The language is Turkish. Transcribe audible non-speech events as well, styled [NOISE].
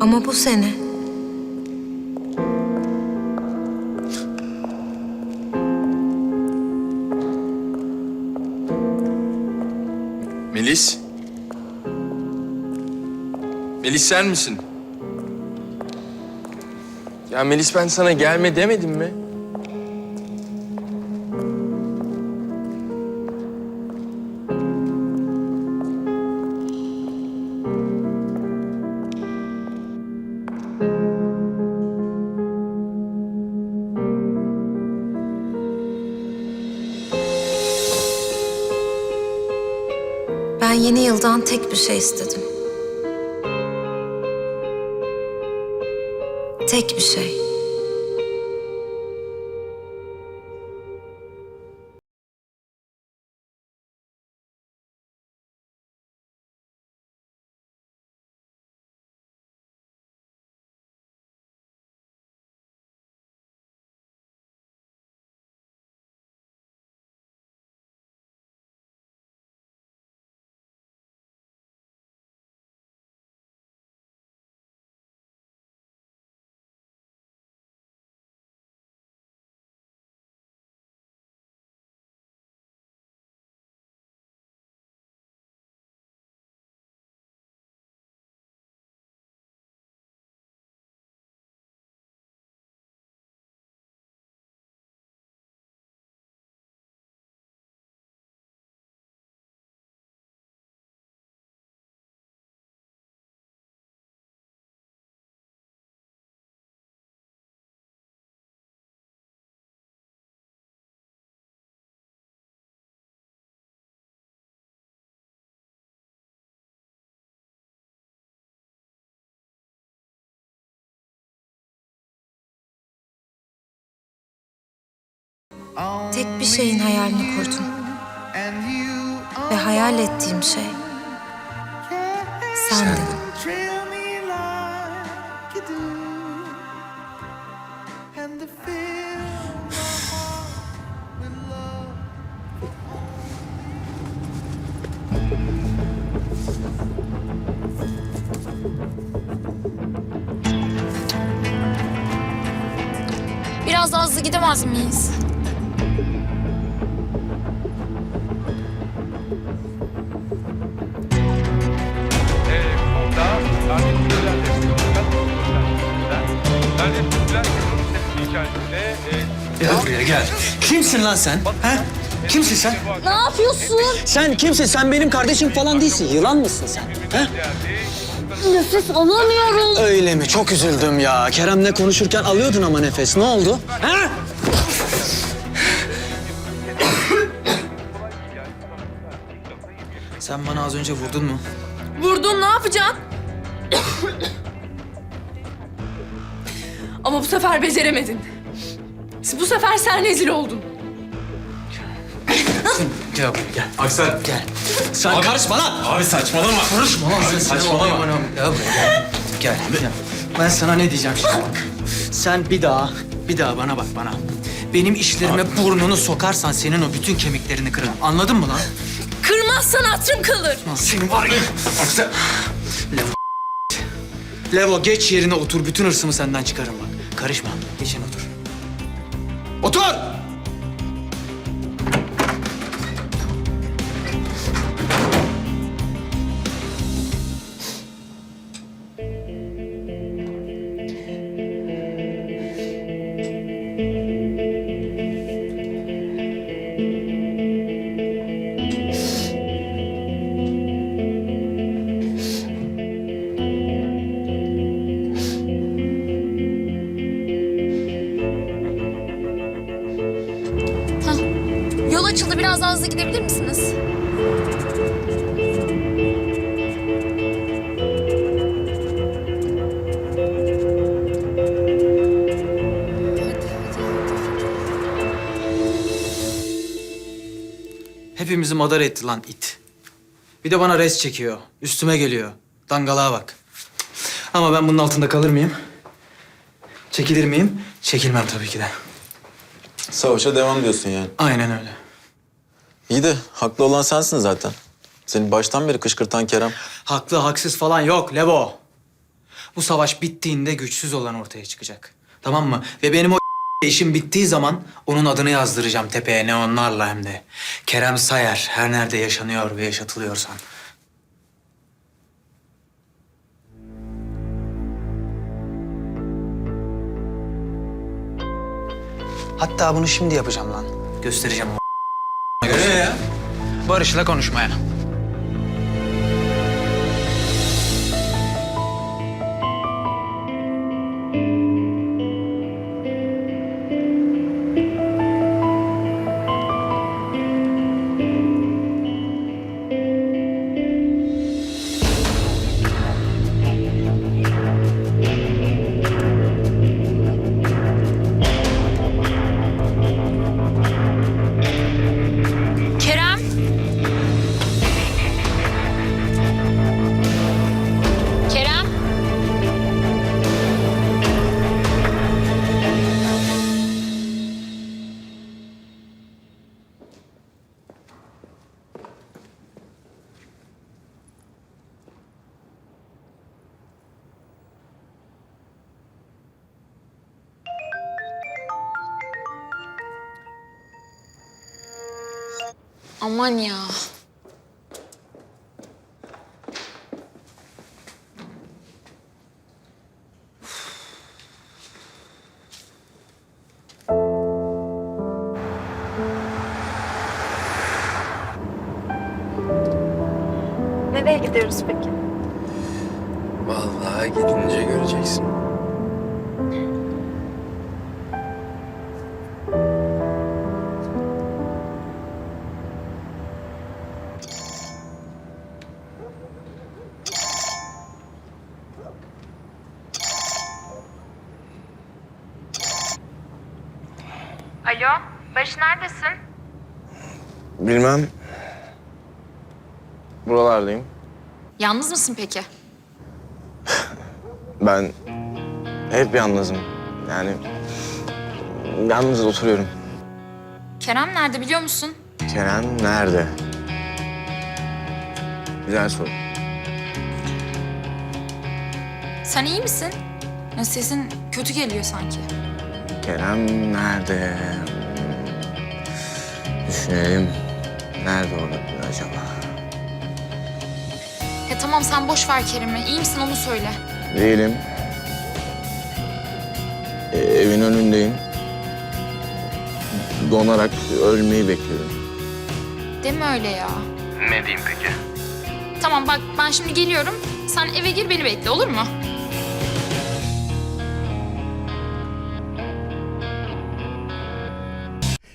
Ama bu sene Melis? Melis sen misin? Ya Melis ben sana gelme demedim mi? Ben yeni yıldan tek bir şey istedim. Tek bir şey. Tek bir şeyin hayalini kurdum. Ve hayal ettiğim şey sendin. Trail me like you do, and the feel with love. Biraz daha hızlı gidemez miyiz? Kimsin lan sen? Ha? Kimsin sen? Ne yapıyorsun? Sen kimsin? Sen benim kardeşim falan değilsin. Yılan mısın sen? Ha? Nefes alamıyorum. Öyle mi? Çok üzüldüm ya. Kerem'le konuşurken alıyordun ama nefes. Ne oldu? Ha? Sen bana az önce vurdun mu? Vurdun ne yapacaksın? Ama bu sefer beceremedin. Bu sefer sen rezil oldun. Gel buraya gel. Aksel. Gel. Sen karışma lan. Abi saçmalama. Karışma lan sen. Saçmalama. Gel buraya gel. Gel. gel. Ben sana ne diyeceğim şimdi bak. Sen bir daha, bir daha bana bak bana. Benim işlerime burnunu sokarsan senin o bütün kemiklerini kırarım. Anladın mı lan? Kırmazsan hatırım kalır. Lan senin var ya. Aksel. Levo. Levo geç yerine otur. Bütün hırsımı senden çıkarım bak. Karışma. Geçin otur. Otur! Biraz daha hızlı gidebilir misiniz? Hepimizi madar etti lan it. Bir de bana res çekiyor. Üstüme geliyor. Dangalığa bak. Ama ben bunun altında kalır mıyım? Çekilir miyim? Çekilmem tabii ki de. Savaşa devam diyorsun yani. Aynen öyle. İyi de haklı olan sensin zaten. Seni baştan beri kışkırtan Kerem. Haklı haksız falan yok Levo. Bu savaş bittiğinde güçsüz olan ortaya çıkacak. Tamam mı? Ve benim o [LAUGHS] işim bittiği zaman onun adını yazdıracağım tepeye neonlarla hem de. Kerem Sayar her nerede yaşanıyor ve yaşatılıyorsan. Hatta bunu şimdi yapacağım lan. Göstereceğim? Barış'la konuşmaya. Aman ya. Nereye gidiyoruz peki? Vallahi gidince göreceksin. Alo, Barış neredesin? Bilmem. Buralardayım. Yalnız mısın peki? Ben hep yalnızım. Yani yalnız oturuyorum. Kerem nerede biliyor musun? Kerem nerede? Güzel soru. Sen iyi misin? Ya sesin kötü geliyor sanki. Kerem nerede? Düşünelim. Nerede olabilir acaba? Ya tamam sen boş ver Kerem'i. İyi misin onu söyle. Değilim. E, evin önündeyim. Donarak ölmeyi bekliyorum. Deme öyle ya. Ne diyeyim peki? Tamam bak ben şimdi geliyorum. Sen eve gir beni bekle olur mu?